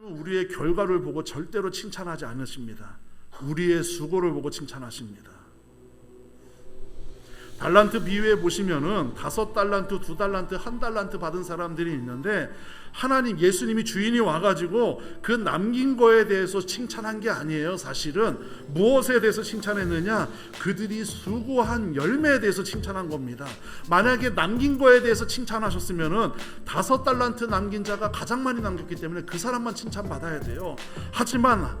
우리의 결과를 보고 절대로 칭찬하지 않으십니다. 우리의 수고를 보고 칭찬하십니다. 달란트 비유에 보시면은 다섯 달란트, 두 달란트, 한 달란트 받은 사람들이 있는데 하나님 예수님이 주인이 와가지고 그 남긴 거에 대해서 칭찬한 게 아니에요. 사실은 무엇에 대해서 칭찬했느냐? 그들이 수고한 열매에 대해서 칭찬한 겁니다. 만약에 남긴 거에 대해서 칭찬하셨으면은 다섯 달란트 남긴 자가 가장 많이 남겼기 때문에 그 사람만 칭찬 받아야 돼요. 하지만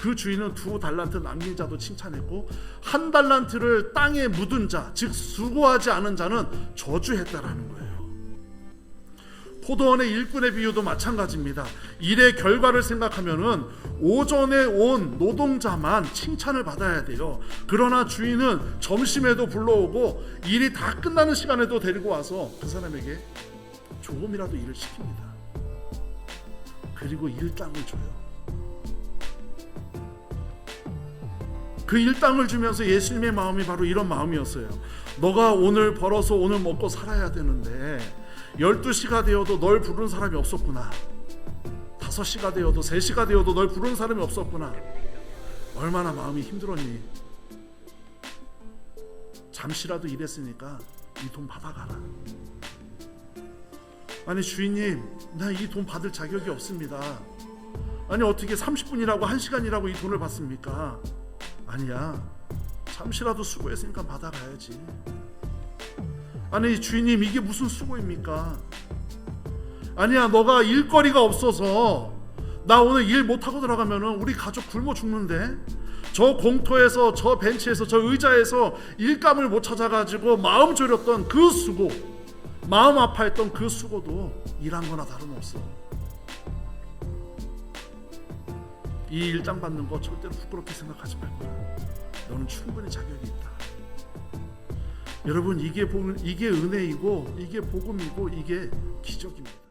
그 주인은 두 달란트 남긴 자도 칭찬했고 한 달란트를 땅에 묻은 자, 즉 수고하지 않은 자는 저주했다라는 거예요. 포도원의 일꾼의 비유도 마찬가지입니다. 일의 결과를 생각하면은 오전에 온 노동자만 칭찬을 받아야 돼요. 그러나 주인은 점심에도 불러오고 일이 다 끝나는 시간에도 데리고 와서 그 사람에게 조금이라도 일을 시킵니다. 그리고 일당을 줘요. 그 일당을 주면서 예수님의 마음이 바로 이런 마음이었어요. 너가 오늘 벌어서 오늘 먹고 살아야 되는데 12시가 되어도 널 부르는 사람이 없었구나. 5시가 되어도 3시가 되어도 널 부르는 사람이 없었구나. 얼마나 마음이 힘들었니? 잠시라도 일했으니까 이 돈 받아가라. 아니 주인님, 나 이 돈 받을 자격이 없습니다. 아니 어떻게 30분이라고 1시간이라고 이 돈을 받습니까? 아니야. 잠시라도 수고했으니까 받아가야지. 아니 주인님 이게 무슨 수고입니까? 아니야 너가 일거리가 없어서 나 오늘 일 못하고 들어가면은 우리 가족 굶어 죽는데 저 공터에서 저 벤치에서 저 의자에서 일감을 못 찾아가지고 마음 졸였던 그 수고 마음 아파했던 그 수고도 일한 거나 다름없어 이 일당 받는 거 절대로 부끄럽게 생각하지 말고 너는 충분히 자격이 있다 여러분 이게 복 이게 은혜이고 이게 복음이고 이게 기적입니다.